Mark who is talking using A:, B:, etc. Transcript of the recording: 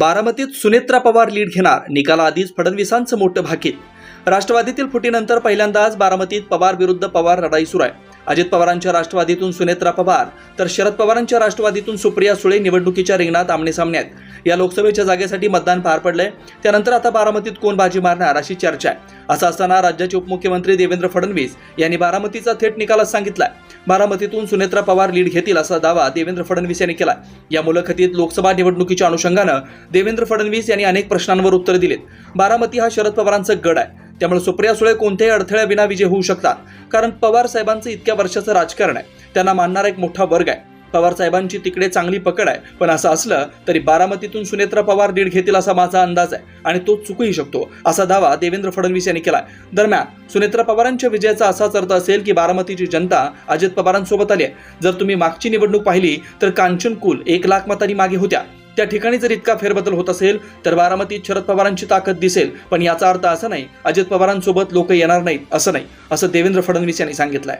A: बारामतीत सुनेत्रा पवार लीड घेणार. निकालाआधीच फडणवीसांचं मोठं भाकीत. राष्ट्रवादीतील फुटीनंतर पहिल्यांदाच बारामतीत पवार विरुद्ध पवार लढाई सुरू आहे. अजित पवारांच्या राष्ट्रवादीतून सुनेत्रा पवार तर शरद पवारांच्या राष्ट्रवादीतून सुप्रिया सुळे निवडणुकीच्या रिंगणात आमनेसामने आहेत. या लोकसभेच्या जागेसाठी मतदान पार पडलंय. त्यानंतर आता बारामतीत कोण बाजी मारणार अशी चर्चा आहे. असं असताना राज्याचे उपमुख्यमंत्री देवेंद्र फडणवीस यांनी बारामतीचा थेट निकालच सांगितलाय. बारामतीतून सुनेत्रा पवार लीड घेतील असा दावा देवेंद्र फडणवीस यांनी केला या मुलाखतीत लोकसभा निवडणुकीच्या अनुषंगानं देवेंद्र फडणवीस यांनी अनेक प्रश्नांवर उत्तर दिलेत. बारामती हा शरद पवारांचा गड आहे. त्यामुळे सुप्रिया सुळे कोणत्याही अडथळ्याविना विजय होऊ शकतात. कारण पवार साहेबांचं इतक्या वर्षाचं राजकारण आहे. त्यांना मानणारा एक मोठा वर्ग आहे. पवार साहेबांची तिकडे चांगली पकड आहे. पण असं असलं तरी बारामतीतून सुनेत्रा पवार लीड घेतील असा माझा अंदाज आहे. आणि तो चुकूही शकतो. असा दावा देवेंद्र फडणवीस यांनी केला दरम्यान सुनेत्रा पवारांच्या विजयाचा असाच अर्थ असेल की बारामतीची जनता अजित पवारांसोबत आली आहे. जर तुम्ही मागची निवडणूक पाहिली तर कांचन कुल एक लाख मतांनी मागे होत्या. त्या ठिकाणी जर इतका फेरबदल होत असेल तर बारामतीत शरद पवारांची ताकद दिसेल. पण याचा अर्थ असा नाही अजित पवारांसोबत लोक येणार नाहीत असं नाही असं देवेंद्र फडणवीस यांनी सांगितलंय.